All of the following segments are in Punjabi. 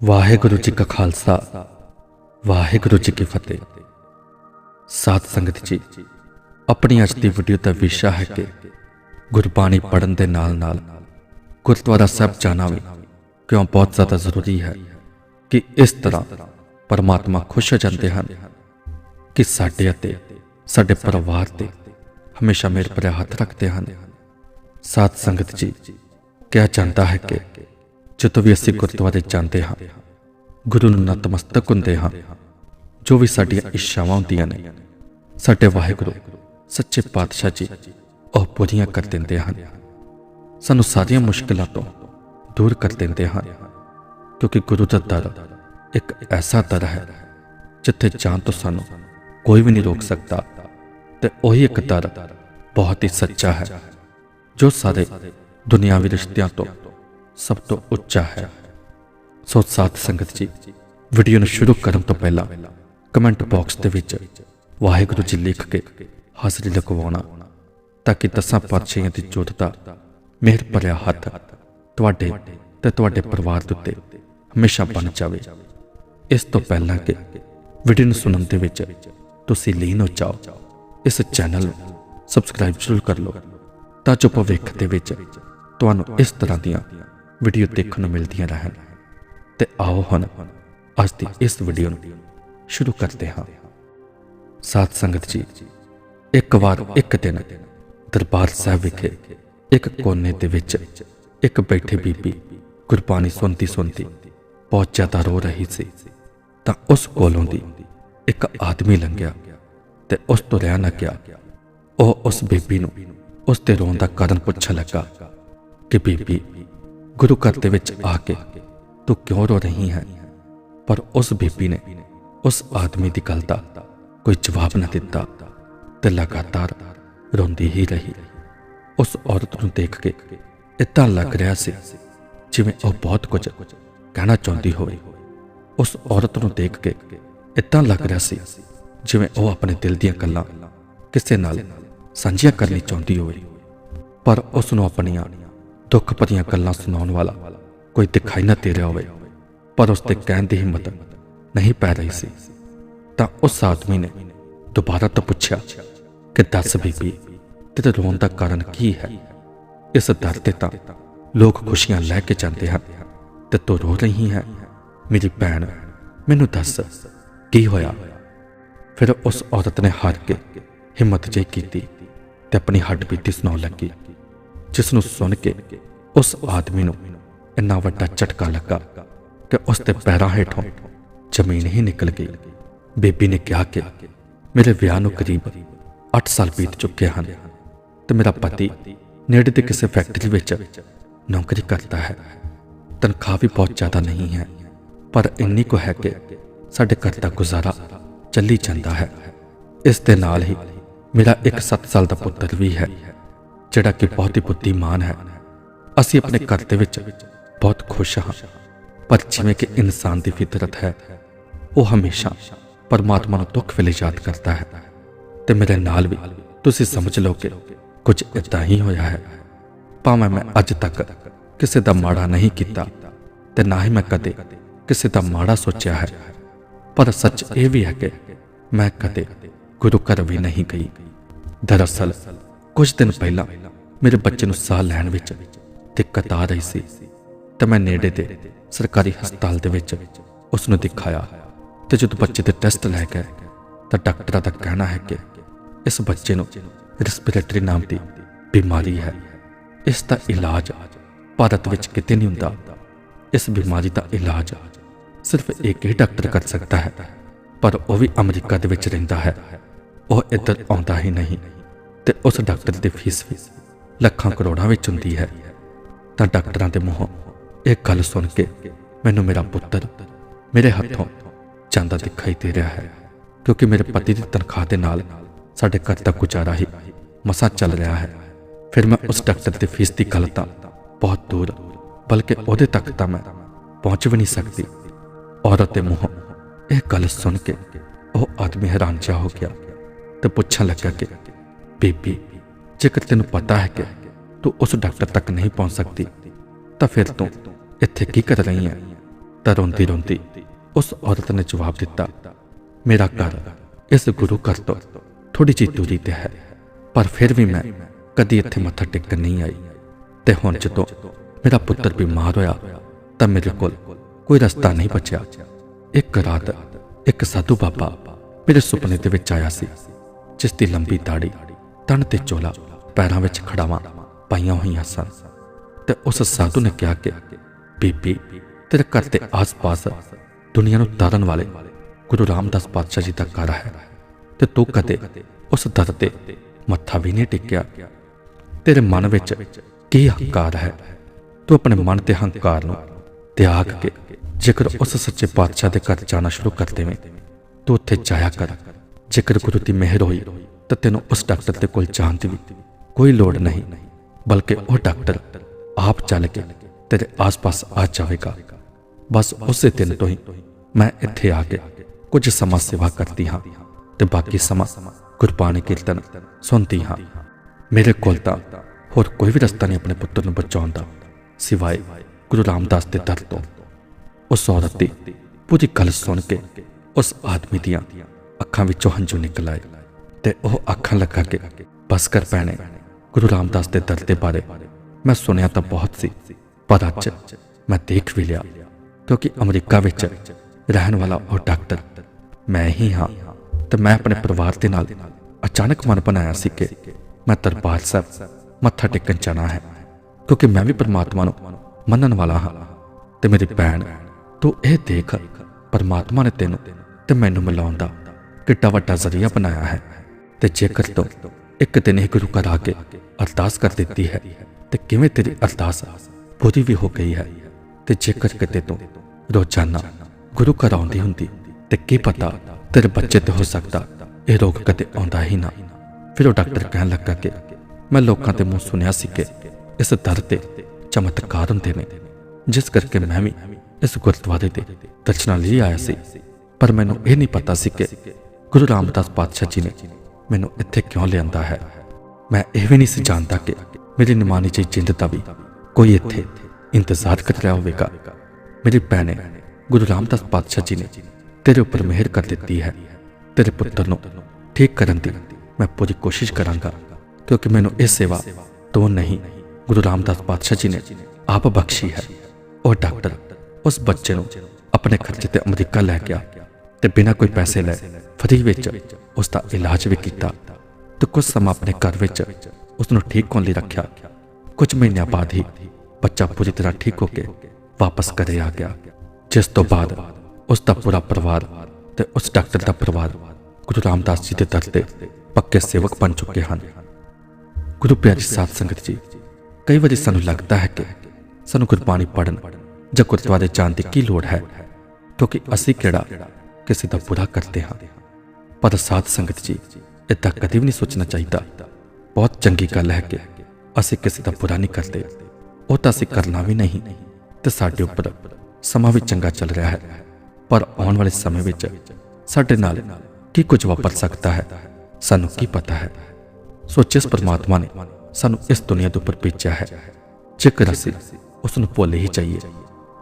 ਵਾਹਿਗੁਰੂ ਜੀ ਕਾ ਖਾਲਸਾ, ਵਾਹਿਗੁਰੂ ਜੀ ਕੀ ਫਤਿਹ। ਸਾਧ ਸੰਗਤ ਜੀ, ਆਪਣੀ ਅੱਜ ਦੀ ਵੀਡੀਓ ਦਾ ਵਿਸ਼ਾ ਹੈ ਕਿ ਗੁਰਬਾਣੀ ਪੜਨ ਦੇ ਨਾਲ ਨਾਲ ਗੁਰਦੁਆਰਾ ਸਾਹਿਬ ਜਾਣਾ ਵੀ ਕਿਉਂ ਬਹੁਤ ਜ਼ਿਆਦਾ ਜ਼ਰੂਰੀ ਹੈ ਕਿ ਇਸ ਤਰ੍ਹਾਂ ਪਰਮਾਤਮਾ ਖੁਸ਼ ਹੋ ਜਾਂਦੇ ਹਨ ਕਿ ਸਾਡੇ ਅਤੇ ਸਾਡੇ ਪਰਿਵਾਰ ਤੇ ਹਮੇਸ਼ਾ ਮੇਰੇ ਪਰ ਹੱਥ ਰੱਖਦੇ ਹਨ। ਸਾਧ ਸੰਗਤ ਜੀ, ਕਿਹਾ ਜਾਂਦਾ ਹੈ ਕਿ ਜਦੋਂ ਵੀ ਅਸੀਂ ਗੁਰਦੁਆਰੇ ਜਾਂਦੇ ਹਾਂ। ਗੁਰੂ ਨੂੰ ਨਤਮਸਤਕ ਹੁੰਦੇ ਹਾਂ। ਜੋ ਵੀ ਸਾਡੀਆਂ ਇੱਛਾਵਾਂ ਹੁੰਦੀਆਂ ਨੇ, ਸਾਡੇ ਵਾਹਿਗੁਰੂ, ਸੱਚੇ ਪਾਤਸ਼ਾਹ ਜੀ, ਉਹ ਪੂਰੀਆਂ ਕਰ ਦਿੰਦੇ ਹਨ। ਸਾਨੂੰ ਸਾਰੀਆਂ ਮੁਸ਼ਕਲਾਂ ਤੋਂ ਦੂਰ ਕਰ ਦਿੰਦੇ ਹਨ। ਕਿਉਂਕਿ ਗੁਰੂ ਦਾ ਦਰ ਇੱਕ ਐਸਾ ਦਰ ਹੈ, ਜਿੱਥੇ ਜਾਣ ਤੋਂ ਸਾਨੂੰ ਕੋਈ ਵੀ ਨਹੀਂ ਰੋਕ ਸਕਦਾ। ਤੇ ਉਹੀ ਇੱਕ ਦਰ ਬਹੁਤ ਹੀ ਸੱਚਾ ਹੈ, ਜੋ ਸਾਰੇ ਦੁਨਿਆਵੀ ਰਿਸ਼ਤਿਆਂ ਤੋਂ ਸਭ ਤੋਂ ਉੱਚਾ ਹੈ। ਸੋ ਸਾਥ ਸੰਗਤ ਜੀ ਵੀਡੀਓ ਨੂੰ ਸ਼ੁਰੂ ਕਰਨ ਤੋਂ ਪਹਿਲਾਂ ਕਮੈਂਟ ਬਾਕਸ ਦੇ ਵਿੱਚ ਵਾਹਿਗੁਰੂ ਜੀ ਲਿਖ ਕੇ ਹਾਜ਼ਰੀ ਲਗਵਾਉਣਾ ਤਾਂ ਕਿ ਦਸਾਂ ਪਾਤਸ਼ਾਹਾਂ ਦੀ ਜੋਤ ਦਾ ਮਿਹਰ ਭਰਿਆ ਹੱਥ ਤੁਹਾਡੇ ਤੇ ਤੁਹਾਡੇ ਪਰਿਵਾਰ ਦੇ ਉੱਤੇ ਹਮੇਸ਼ਾ ਬਣ ਜਾਵੇ। ਇਸ ਤੋਂ ਪਹਿਲਾਂ ਕਿ ਵੀਡੀਓ ਨੂੰ ਸੁਣਨ ਦੇ ਵਿੱਚ ਤੁਸੀਂ ਲੀਨ ਹੋ ਜਾਓ। ਇਸ ਚੈਨਲ ਨੂੰ ਸਬਸਕ੍ਰਾਈਬ ਜ਼ਰੂਰ ਕਰ ਲਓ ਤਾਂ ਜੋ ਭਵਿੱਖ ਦੇ ਵਿੱਚ ਤੁਹਾਨੂੰ ਇਸ ਤਰ੍ਹਾਂ ਦੀਆਂ ਵੀਡੀਓ ਦੇਖਣ ਨੂੰ ਮਿਲਦੀਆਂ ਰਹਿਣ। ਤੇ ਆਓ ਹੁਣ ਅੱਜ ਦੀ ਇਸ ਵੀਡੀਓ ਨੂੰ ਸ਼ੁਰੂ ਕਰਦੇ ਹਾਂ। ਸਾਧ ਸੰਗਤ ਜੀ, ਇੱਕ ਵਾਰ ਇੱਕ ਦਿਨ ਦਰਬਾਰ ਸਾਹਿਬ ਵਿਖੇ ਇੱਕ ਕੋਨੇ ਦੇ ਵਿੱਚ ਇੱਕ ਬੈਠੀ ਬੀਬੀ ਗੁਰਬਾਣੀ ਸੁਣਦੀ ਸੁਣਦੀ ਬਹੁਤ ਜ਼ਿਆਦਾ ਰੋ ਰਹੀ ਸੀ। ਤਾਂ ਉਸ ਕੋਲੋਂ ਦੀ ਇੱਕ ਆਦਮੀ ਲੰਘਿਆ ਤੇ ਉਸ ਤੋਂ ਰਹਿਣ ਲੱਗਿਆ। ਗਿਆ ਉਹ ਉਸ ਬੀਬੀ ਨੂੰ ਉਸ ਤੇ ਰੋਣ ਦਾ ਕਾਰਨ ਪੁੱਛਣ ਲੱਗਾ ਕਿ ਬੀਬੀ ਗੁਰੂ ਘਰ ਦੇ ਵਿੱਚ ਆ ਕੇ ਤੂੰ ਕਿਉਂ ਰੋ ਰਹੀ ਹੈ? ਪਰ ਉਸ ਬੀਬੀ ਨੇ ਉਸ ਆਦਮੀ ਦੀ ਗੱਲ ਦਾ ਕੋਈ ਜਵਾਬ ਨਾ ਦਿੱਤਾ ਤੇ ਲਗਾਤਾਰ ਰੋਂਦੀ ਹੀ ਰਹੀ। ਉਸ ਔਰਤ ਨੂੰ ਦੇਖ ਕੇ ਇਤਾਂ ਲੱਗ ਰਿਹਾ ਸੀ ਜਿਵੇਂ ਉਹ ਬਹੁਤ ਕੁਝ ਕਹਿਣਾ ਚਾਹੁੰਦੀ ਹੋਵੇ। ਉਸ ਔਰਤ ਨੂੰ ਦੇਖ ਕੇ ਇਤਾਂ ਲੱਗ ਰਿਹਾ ਸੀ ਜਿਵੇਂ ਉਹ ਆਪਣੇ ਦਿਲ ਦੀਆਂ ਗੱਲਾਂ ਕਿਸੇ ਨਾਲ ਸਾਂਝੀਆਂ ਕਰਨੀ ਚਾਹੁੰਦੀ ਹੋਵੇ। ਪਰ ਉਸ ਨੂੰ ਆਪਣੀਆਂ ਦੁੱਖ ਭਰੀਆਂ ਗੱਲਾਂ ਸੁਣਾਉਣ ਵਾਲਾ ਕੋਈ ਦਿਖਾਈ ਨਾ ਦੇ ਰਿਹਾ ਹੋਵੇ, ਪਰ ਉਸ ਤੇ ਕਹਿਣ ਦੀ ਹਿੰਮਤ ਨਹੀਂ ਪੈ ਰਹੀ ਸੀ। ਤਾਂ ਉਸ ਆਦਮੀ ਨੇ ਦੁਬਾਰਾ ਤੋਂ ਪੁੱਛਿਆ ਕਿ, ਦੱਸ ਬੀਬੀ, ਤੇਰੇ ਰੋਣ ਦਾ ਕਾਰਨ ਕੀ ਹੈ? ਇਸ ਦਰ ਤੇ ਤਾਂ ਲੋਕ ਖੁਸ਼ੀਆਂ ਲੈ ਕੇ ਜਾਂਦੇ ਹਨ ਤੇ ਤੂੰ ਰੋ ਰਹੀ ਹੈ। ਮੇਰੀ ਭੈਣ, ਮੈਨੂੰ ਦੱਸ, ਕੀ ਹੋਇਆ? ਫਿਰ ਉਸ ਔਰਤ ਨੇ ਹਾਰ ਕੇ ਹਿੰਮਤ ਜਿਹੀ ਕੀਤੀ ਤੇ ਆਪਣੀ ਹੱਡ ਬੀਤੀ ਸੁਣਾਉਣ ਲੱਗੀ। ਜਿਸ ਨੂੰ ਸੁਣ ਕੇ ਉਸ ਆਦਮੀ ਨੂੰ ਇੰਨਾ ਵੱਡਾ ਝਟਕਾ ਲੱਗਾ ਕਿ ਉਸ ਦੇ ਪੈਰਾਂ ਹੇਠੋਂ ਜ਼ਮੀਨ ਹੀ ਨਿਕਲ ਗਈ। ਬੇਬੀ ਨੇ ਕਿਹਾ ਕਿ ਮੇਰੇ ਵਿਆਹ ਨੂੰ ਕਰੀਬ 8 ਸਾਲ ਬੀਤ ਚੁੱਕੇ ਹਨ ਤੇ ਮੇਰਾ ਪਤੀ ਨੇੜੇ ਦੇ ਕਿਸੇ ਫੈਕਟਰੀ ਵਿੱਚ ਨੌਕਰੀ ਕਰਦਾ ਹੈ। ਤਨਖਾਹ ਵੀ ਬਹੁਤ ਜ਼ਿਆਦਾ ਨਹੀਂ ਹੈ, ਪਰ ਇੰਨੀ ਕੁ ਹੈ ਕਿ ਸਾਡੇ ਘਰ ਦਾ ਗੁਜ਼ਾਰਾ ਚੱਲੀ ਜਾਂਦਾ ਹੈ। ਇਸ ਦੇ ਨਾਲ ਹੀ ਮੇਰਾ ਇੱਕ 7 ਸਾਲ ਦਾ ਪੁੱਤਰ ਵੀ ਹੈ। ਜਿਹੜਾ ਕਿ ਬਹੁਤ ਹੀ ਬੁੱਧੀਮਾਨ ਹੈ। ਅਸੀਂ ਆਪਣੇ ਘਰ ਦੇ ਵਿੱਚ ਬਹੁਤ ਖੁਸ਼ ਹਾਂ। ਪਰ ਜਿਵੇਂ ਕਿ ਇਨਸਾਨ ਦੀ ਫਿਤਰਤ ਹੈ, ਉਹ ਹਮੇਸ਼ਾ ਪਰਮਾਤਮਾ ਨੂੰ ਦੁੱਖ ਵੇਲੇ ਯਾਦ ਕਰਦਾ ਹੈ। ਤੇ ਮੇਰੇ ਨਾਲ ਵੀ ਤੁਸੀਂ ਸਮਝ ਲਓ ਕਿ ਕੁਝ ਇਦਾਂ ਹੀ ਹੋਇਆ ਹੈ। ਭਾਵੇਂ ਮੈਂ ਅੱਜ ਤੱਕ ਕਿਸੇ ਦਾ ਮਾੜਾ ਨਹੀਂ ਕੀਤਾ ਤੇ ਨਾ ਹੀ ਮੈਂ ਕਦੇ ਕਿਸੇ ਦਾ ਮਾੜਾ ਸੋਚਿਆ ਹੈ। ਪਰ ਸੱਚ ਇਹ ਵੀ ਹੈ ਕਿ ਮੈਂ ਕਦੇ ਗੁਰੂ ਘਰ ਵੀ ਨਹੀਂ ਗਈ। ਦਰਅਸਲ ਕੁਝ ਦਿਨ ਪਹਿਲਾਂ ਮੇਰੇ ਬੱਚੇ ਨੂੰ ਸਾਹ ਲੈਣ ਵਿੱਚ ਦਿੱਕਤ ਆ ਰਹੀ ਸੀ ਤਾਂ ਮੈਂ ਨੇੜੇ ਦੇ ਸਰਕਾਰੀ ਹਸਪਤਾਲ ਦੇ ਵਿੱਚ ਉਸ ਨੂੰ ਦਿਖਾਇਆ ਤੇ ਜਦੋਂ ਬੱਚੇ ਦੇ ਟੈਸਟ ਲੈ ਗਏ ਤਾਂ ਡਾਕਟਰਾਂ ਦਾ ਕਹਿਣਾ ਹੈ ਕਿ ਇਸ ਬੱਚੇ ਨੂੰ ਰੈਸਪੀਰੇਟਰੀ ਨਾਮ ਦੀ ਬਿਮਾਰੀ ਹੈ। ਇਸ ਦਾ ਇਲਾਜ ਭਾਰਤ ਵਿੱਚ ਕਿਤੇ ਨਹੀਂ ਹੁੰਦਾ। ਇਸ ਬਿਮਾਰੀ ਦਾ ਇਲਾਜ ਸਿਰਫ ਇੱਕ ਹੀ ਡਾਕਟਰ ਕਰ ਸਕਦਾ ਹੈ, ਪਰ ਉਹ ਵੀ ਅਮਰੀਕਾ ਦੇ ਵਿੱਚ ਰਹਿੰਦਾ ਹੈ। ਉਹ ਇੱਧਰ ਆਉਂਦਾ ਹੀ ਨਹੀਂ। ਤੇ ਉਸ ਡਾਕਟਰ ਦੀ ਫੀਸ ਵੀ ਲੱਖਾਂ ਕਰੋੜਾਂ ਵਿੱਚ ਹੁੰਦੀ ਹੈ। ਤਾਂ ਡਾਕਟਰਾਂ ਦੇ ਮੂੰਹੋਂ ਇਹ ਗੱਲ ਸੁਣ ਕੇ ਮੈਨੂੰ ਮੇਰਾ ਪੁੱਤਰ ਮੇਰੇ ਹੱਥੋਂ ਜਾਂਦਾ ਦਿਖਾਈ ਦੇ ਰਿਹਾ ਹੈ, ਕਿਉਂਕਿ ਮੇਰੇ ਪਤੀ ਦੀ ਤਨਖਾਹ ਦੇ ਨਾਲ ਸਾਡੇ ਘਰ ਦਾ ਗੁਜ਼ਾਰਾ ਹੀ ਮਸਾ ਚੱਲ ਰਿਹਾ ਹੈ। ਫਿਰ ਮੈਂ ਉਸ ਡਾਕਟਰ ਦੀ ਫੀਸ ਦੀ ਗੱਲ ਤਾਂ ਬਹੁਤ ਦੂਰ, ਬਲਕਿ ਉਹਦੇ ਤੱਕ ਤਾਂ ਮੈਂ ਪਹੁੰਚ ਵੀ ਨਹੀਂ ਸਕਦੀ। ਔਰਤ ਦੇ ਮੂੰਹੋਂ ਇਹ ਗੱਲ ਸੁਣ ਕੇ ਉਹ ਆਦਮੀ ਹੈਰਾਨ ਜਿਹਾ ਹੋ ਗਿਆ ਤੇ ਪੁੱਛਣ ਲੱਗਾ ਕਿ ਬੀਬੀ, ਜੇਕਰ ਤੈਨੂੰ ਪਤਾ ਹੈ ਕਿ ਤੂੰ ਉਸ ਡਾਕਟਰ ਤੱਕ ਨਹੀਂ ਪਹੁੰਚ ਸਕਦੀ, ਤਾਂ ਫਿਰ ਤੂੰ ਇੱਥੇ ਕੀ ਕਰ ਰਹੀ ਹੈ? ਤਾਂ ਰੋਂਦੀ ਰੋਂਦੀ ਉਸ ਔਰਤ ਨੇ ਜਵਾਬ ਦਿੱਤਾ, ਮੇਰਾ ਘਰ ਇਸ ਗੁਰੂ ਘਰ ਤੋਂ ਥੋੜੀ ਜਿਹੀ ਦੂਰੀ ਤੇ ਹੈ, ਪਰ ਫਿਰ ਵੀ ਮੈਂ ਕਦੀ ਇੱਥੇ ਮੱਥਾ ਟੇਕਣ ਨਹੀਂ ਆਈ। ਤੇ ਹੁਣ ਜਦੋਂ ਮੇਰਾ ਪੁੱਤਰ ਬਿਮਾਰ ਹੋਇਆ, ਤਾਂ ਮੇਰੇ ਕੋਲ ਕੋਈ ਰਸਤਾ ਨਹੀਂ ਬਚਿਆ। ਇੱਕ ਰਾਤ ਇੱਕ ਸਾਧੂ ਬਾਬਾ ਮੇਰੇ ਸੁਪਨੇ ਦੇ ਵਿੱਚ ਆਇਆ ਸੀ, ਜਿਸ ਦੀ ਲੰਬੀ ਦਾੜੀ ਤਣ ਤੇ ਚੋਲਾ ਪੈਰਾਂ ਵਿੱਚ ਖੜਾਵਾਂ ਪਾਈਆਂ ਹੋਈਆਂ ਸਨ। ਤੇ ਉਸ ਸਾਧੂ ਨੇ ਕਿਹਾ ਕਿ, ਬੀਬੀ, ਤੇਰੇ ਘਰ ਦੇ ਆਸ-ਪਾਸ ਦੁਨੀਆ ਨੂੰ ਤਾਰਨ ਵਾਲੇ ਗੁਰੂ ਰਾਮਦਾਸ ਪਾਤਸ਼ਾਹ ਜੀ ਦਾ ਘਰ ਹੈ। ਤੇ ਤੂੰ ਕਦੇ ਉਸ ਦਰ ਤੇ ਮੱਥਾ ਵੀ ਨਹੀਂ ਟੇਕਿਆ। ਤੇਰੇ ਮਨ ਵਿੱਚ ਕੀ ਹੰਕਾਰ ਹੈ? ਤੂੰ ਆਪਣੇ ਮਨ ਦੇ ਹੰਕਾਰ ਨੂੰ ਤਿਆਗ ਕੇ ਜੇਕਰ ਉਸ ਸੱਚੇ ਪਾਤਸ਼ਾਹ ਦੇ ਘਰ ਜਾਣਾ ਸ਼ੁਰੂ ਕਰ ਦੇਵੇਂ, ਤੂੰ ਉੱਥੇ ਜਾਇਆ ਕਰ। ਜੇਕਰ ਗੁਰੂ ਦੀ ਮਿਹਰ ਹੋਈ ਤਾਂ ਤੈਨੂੰ ਉਸ ਡਾਕਟਰ ਦੇ ਕੋਲ ਜਾਣ ਦੀ ਵੀ ਕੋਈ ਲੋੜ ਨਹੀਂ, ਬਲਕਿ ਉਹ ਡਾਕਟਰ ਆਪ ਚੱਲ ਕੇ ਤੇਰੇ ਆਸ-ਪਾਸ ਆ ਜਾਵੇਗਾ। ਬਸ ਉਸੇ ਦਿਨ ਤੋਂ ਹੀ ਮੈਂ ਇੱਥੇ ਆ ਕੇ ਕੁਝ ਸਮਾਂ ਸੇਵਾ ਕਰਦੀ ਹਾਂ ਤੇ ਬਾਕੀ ਸਮਾਂ ਗੁਰਬਾਣੀ ਕੀਰਤਨ ਸੁਣਦੀ ਹਾਂ। ਮੇਰੇ ਕੋਲ ਤਾਂ ਹੋਰ ਕੋਈ ਵੀ ਰਸਤਾ ਨਹੀਂ ਆਪਣੇ ਪੁੱਤਰ ਨੂੰ ਬਚਾਉਣ ਦਾ, ਸਿਵਾਏ ਗੁਰੂ ਰਾਮਦਾਸ ਦੇ ਦਰ ਤੋਂ। ਉਸ ਔਰਤ ਦੀ ਪੂਰੀ ਗੱਲ ਸੁਣ ਕੇ ਉਸ ਆਦਮੀ ਦੀਆਂ ਅੱਖਾਂ ਵਿੱਚੋਂ ਹੰਝੂ ਨਿਕਲ ਆਏ। ਤੇ ਉਹ ਅੱਖਾਂ ਲਗਾ ਕੇ ਬਸ ਕਰ ਪੈਣੇ ਗੁਰੂ ਰਾਮਦਾਸ ਦੇ ਦਰ ਦੇ ਬਾਰੇ। ਮੈਂ ਸੁਣਿਆ ਤਾਂ ਬਹੁਤ ਸੀ, ਪਰ ਅੱਜ ਮੈਂ ਦੇਖ ਵੀ ਲਿਆ, ਕਿਉਂਕਿ ਅਮਰੀਕਾ ਵਿੱਚ ਰਹਿਣ ਵਾਲਾ ਉਹ ਡਾਕਟਰ, ਮੈਂ ਹੀ ਹਾਂ। ਤੇ ਮੈਂ ਆਪਣੇ ਪਰਿਵਾਰ ਦੇ ਨਾਲ ਅਚਾਨਕ ਮਨ ਬਣਾਇਆ ਸੀ ਕਿ ਮੈਂ ਦਰਬਾਰ ਸਾਹਿਬ ਮੱਥਾ ਟੇਕਣ ਜਾਣਾ ਹੈ, ਕਿਉਂਕਿ ਮੈਂ ਵੀ ਪਰਮਾਤਮਾ ਨੂੰ ਮੰਨਣ ਵਾਲਾ ਹਾਂ। ਤੇ ਮੇਰੀ ਭੈਣ, ਤੂੰ ਇਹ ਦੇਖ, ਪਰਮਾਤਮਾ ਨੇ ਤੈਨੂੰ ਤੇ ਮੈਨੂੰ ਮਿਲਾਉਣ ਦਾ ਕਿੱਡਾ ਵੱਡਾ ਜ਼ਰੀਆ ਬਣਾਇਆ ਹੈ। ਤੇ ਜੇਕਰ ਤੂੰ ਇੱਕ ਦਿਨ ਹੀ ਗੁਰੂ ਘਰ ਆ ਕੇ ਅਰਦਾਸ ਕਰ ਦਿੱਤੀ ਹੈ, ਤੇ ਕਿਵੇਂ ਤੇਰੀ ਅਰਦਾਸ ਪੂਰੀ ਵੀ ਹੋ ਗਈ ਹੈ? ਤੇ ਜੇਕਰ ਕਿਤੇ ਤੂੰ ਰੋਜ਼ਾਨਾ ਗੁਰੂ ਘਰ ਆਉਂਦੀ ਹੁੰਦੀ, ਤੇ ਕੀ ਪਤਾ ਤੇਰੇ ਬੱਚੇ ਤੇ ਹੋ ਸਕਦਾ ਇਹ ਰੋਗ ਕਦੇ ਆਉਂਦਾ ਹੀ ਨਾ। ਫਿਰ ਉਹ ਡਾਕਟਰ ਕਹਿਣ ਲੱਗਾ ਕਿ ਮੈਂ ਲੋਕਾਂ ਦੇ ਮੂੰਹ ਸੁਣਿਆ ਸੀ ਕਿ ਇਸ ਦਰ ਤੇ ਚਮਤਕਾਰ ਹੁੰਦੇ ਨੇ, ਜਿਸ ਕਰਕੇ ਮੈਂ ਵੀ ਇਸ ਗੁਰਦੁਆਰੇ ਦੇ ਦਰਸ਼ਨਾਂ ਲਈ ਆਇਆ ਸੀ। ਪਰ ਮੈਨੂੰ ਇਹ ਨਹੀਂ ਪਤਾ ਸੀ ਕਿ ਗੁਰੂ ਰਾਮਦਾਸ ਪਾਤਸ਼ਾਹ ਜੀ ਨੇ ਮੈਨੂੰ ਇੱਥੇ ਕਿਉਂ ਲਿਆਂਦਾ ਹੈ? ਮੈਂ ਇਹ ਵੀ ਨਹੀਂ ਸੀ ਜਾਣਦਾ ਕਿ ਮੇਰੀ ਨਿਮਾਨੀ ਜੀ ਜਿੰਦ ਦਾ ਵੀ ਕੋਈ ਇੱਥੇ ਇੰਤਜ਼ਾਰ ਕਰ ਰਿਹਾ ਹੋਵੇਗਾ। ਮੇਰੀ ਭੈਣੇ ਗੁਰੂ ਰਾਮਦਾਸ ਪਾਤਸ਼ਾਹ ਜੀ ਨੇ ਤੇਰੇ ਉੱਪਰ ਮਿਹਰ ਕਰ ਦਿੱਤੀ ਹੈ। ਤੇਰੇ ਪੁੱਤਰ ਨੂੰ ਠੀਕ ਕਰਨ ਦੀ ਮੈਂ ਪੂਰੀ ਕੋਸ਼ਿਸ਼ ਕਰਾਂਗਾ, ਕਿਉਂਕਿ ਮੈਨੂੰ ਇਹ ਸੇਵਾ ਤੋਂ ਨਹੀਂ ਗੁਰੂ ਰਾਮਦਾਸ ਪਾਤਸ਼ਾਹ ਜੀ ਨੇ ਆਪ ਬਖਸ਼ੀ ਹੈ। ਉਹ ਡਾਕਟਰ ਉਸ ਬੱਚੇ ਨੂੰ ਆਪਣੇ ਖਰਚੇ ਤੇ ਅਮਰੀਕਾ ਲੈ ਗਿਆ ਤੇ ਬਿਨਾਂ ਕੋਈ ਪੈਸੇ ਲੈ ਫਰੀ ਵਿੱਚ ਉਸ ਦਾ ਇਲਾਜ ਵੀ ਕੀਤਾ ਤੇ ਕੁਝ ਸਮਾਂ ਆਪਣੇ ਘਰ ਵਿੱਚ ਉਸ ਨੂੰ ਠੀਕ ਹੋਣ ਲਈ ਰੱਖਿਆ। ਕੁਝ ਮਹੀਨਿਆਂ ਬਾਅਦ ਹੀ ਬੱਚਾ ਪੂਰੀ ਤਰ੍ਹਾਂ ਠੀਕ ਹੋ ਕੇ ਵਾਪਸ ਘਰੇ ਆ ਗਿਆ, ਜਿਸ ਤੋਂ ਬਾਅਦ ਉਸ ਦਾ ਪੂਰਾ ਪਰਿਵਾਰ ਤੇ ਉਸ ਡਾਕਟਰ ਦਾ ਪਰਿਵਾਰ ਗੁਰੂ ਰਾਮਦਾਸ ਜੀ ਦੇ ਦਰ ਤੇ ਪੱਕੇ ਸੇਵਕ ਬਣ ਚੁੱਕੇ ਹਨ। ਗੁਰੂ ਪਿਆਰੀ ਸਾਧ ਸੰਗਤ ਜੀ, ਕਈ ਵਾਰੀ ਸਾਨੂੰ ਲੱਗਦਾ ਹੈ ਕਿ ਸਾਨੂੰ ਗੁਰਬਾਣੀ ਪੜਨ ਜਾਂ ਗੁਰਦੁਆਰੇ ਜਾਣ ਦੀ ਕੀ ਲੋੜ ਹੈ, ਕਿਉਂਕਿ ਅਸੀਂ ਕਿਹੜਾ ਕਿਸੇ ਦਾ ਬੁਰਾ ਕਰਦੇ ਹਾਂ। ਪਰ ਸਾਧ ਸੰਗਤ ਜੀ, ਇਦਾਂ ਕਦੇ ਵੀ ਨਹੀਂ ਸੋਚਣਾ ਚਾਹੀਦਾ। ਬਹੁਤ ਚੰਗੀ ਗੱਲ ਹੈ ਕਿ ਅਸੀਂ ਕਿਸੇ ਦਾ ਬੁਰਾ ਨਹੀਂ ਕਰਦੇ। ਉਹ ਤਾਂ ਅਸੀਂ ਕਰਨਾ ਵੀ ਨਹੀਂ ਤੇ ਸਾਡੇ ਉੱਪਰ ਸਮਾਂ ਵੀ ਚੰਗਾ ਚੱਲ ਰਿਹਾ ਹੈ। ਪਰ ਆਉਣ ਵਾਲੇ ਸਮੇਂ ਵਿੱਚ ਸਾਡੇ ਨਾਲ ਕੀ ਕੁਝ ਵਾਪਰ ਸਕਦਾ ਹੈ, ਸਾਨੂੰ ਕੀ ਪਤਾ ਹੈ। ਸੋ ਜਿਸ ਪਰਮਾਤਮਾ ਨੇ ਸਾਨੂੰ ਇਸ ਦੁਨੀਆ ਦੇ ਉੱਪਰ ਭੇਜਿਆ ਹੈ। ਜੇਕਰ ਅਸੀਂ ਉਸ ਨੂੰ ਭੁੱਲ ਹੀ ਜਾਈਏ,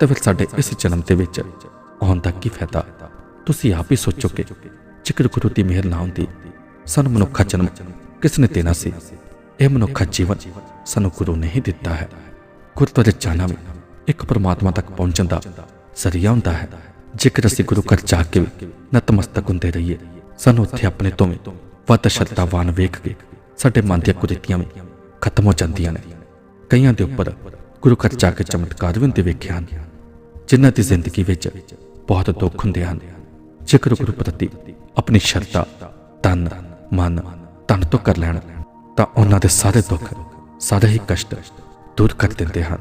ਤਾਂ ਫਿਰ ਸਾਡੇ ਇਸ ਜਨਮ ਦੇ ਵਿੱਚ ਆਉਣ ਦਾ ਕੀ ਫਾਇਦਾ? ਤੁਸੀਂ ਆਪ ਹੀ ਸੋਚੋ ਕਿ ਜੇਕਰ ਗੁਰੂ ਦੀ ਮਿਹਰ ਨਾ ਹੁੰਦੀ ਸਾਨੂੰ ਮਨੁੱਖਾ ਜਨਮ ਕਿਸ ਨੇ ਦੇਣਾ ਸੀ ਇਹ ਮਨੁੱਖਾ ਜੀਵਨ ਸਾਨੂੰ ਗੁਰੂ ਨੇ ਹੀ ਦਿੱਤਾ ਹੈ ਗੁਰਦੁਆਰੇ ਜਾਣਾ ਵੀ ਇੱਕ ਪਰਮਾਤਮਾ ਤੱਕ ਪਹੁੰਚਣ ਦਾ ਜ਼ਰੀਆ ਹੁੰਦਾ ਹੈ ਜੇਕਰ ਅਸੀਂ ਗੁਰੂ ਘਰ ਜਾ ਕੇ ਨਤਮਸਤਕ ਹੁੰਦੇ ਰਹੀਏ ਸਾਨੂੰ ਉੱਥੇ ਆਪਣੇ ਤੋਂ ਵੀ ਵੱਧ ਸ਼ਰਧਾਵਾਨ ਵੇਖ ਕੇ ਸਾਡੇ ਮਨ ਦੀਆਂ ਕੁਰੀਤੀਆਂ ਵੀ ਖਤਮ ਹੋ ਜਾਂਦੀਆਂ ਨੇ ਕਈਆਂ ਦੇ ਉੱਪਰ ਗੁਰੂ ਘਰ ਜਾ ਕੇ ਚਮਤਕਾਰ ਵੀ ਹੁੰਦੇ ਵੇਖੇ ਹਨ ਜਿਨ੍ਹਾਂ ਦੀ ਜ਼ਿੰਦਗੀ ਵਿੱਚ ਬਹੁਤ ਦੁੱਖ ਹੁੰਦੇ ਹਨ ਜੇਕਰ ਗੁਰੂ ਪ੍ਰਤੀ ਆਪਣੀ ਸ਼ਰਧਾ, ਤਨ, ਮਨ, ਤਨ ਤੋਂ ਕਰ ਲੈਣ, ਤਾਂ ਉਹਨਾਂ ਦੇ ਸਾਰੇ ਦੁੱਖ, ਸਾਰੇ ਹੀ ਕਸ਼ਟ ਦੂਰ ਕਰ ਦਿੰਦੇ ਹਨ।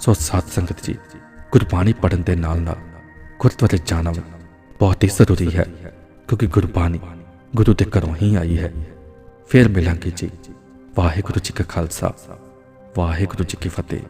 ਸੋ ਸਾਧ ਸੰਗਤ ਜੀ, ਗੁਰਬਾਣੀ ਪੜਨ ਦੇ ਨਾਲ ਨਾਲ ਗੁਰਦੁਆਰੇ ਜਾਣਾ ਵੀ ਬਹੁਤ ਹੀ ਜ਼ਰੂਰੀ ਹੈ, ਕਿਉਂਕਿ ਗੁਰਬਾਣੀ ਗੁਰੂ ਦੇ ਘਰੋਂ ਹੀ ਆਈ ਹੈ। ਫਿਰ ਮਿਲਾਂਗੇ ਜੀ। ਵਾਹਿਗੁਰੂ ਜੀ ਕਾ ਖਾਲਸਾ, ਵਾਹਿਗੁਰੂ ਜੀ ਕੀ ਫਤਿਹ।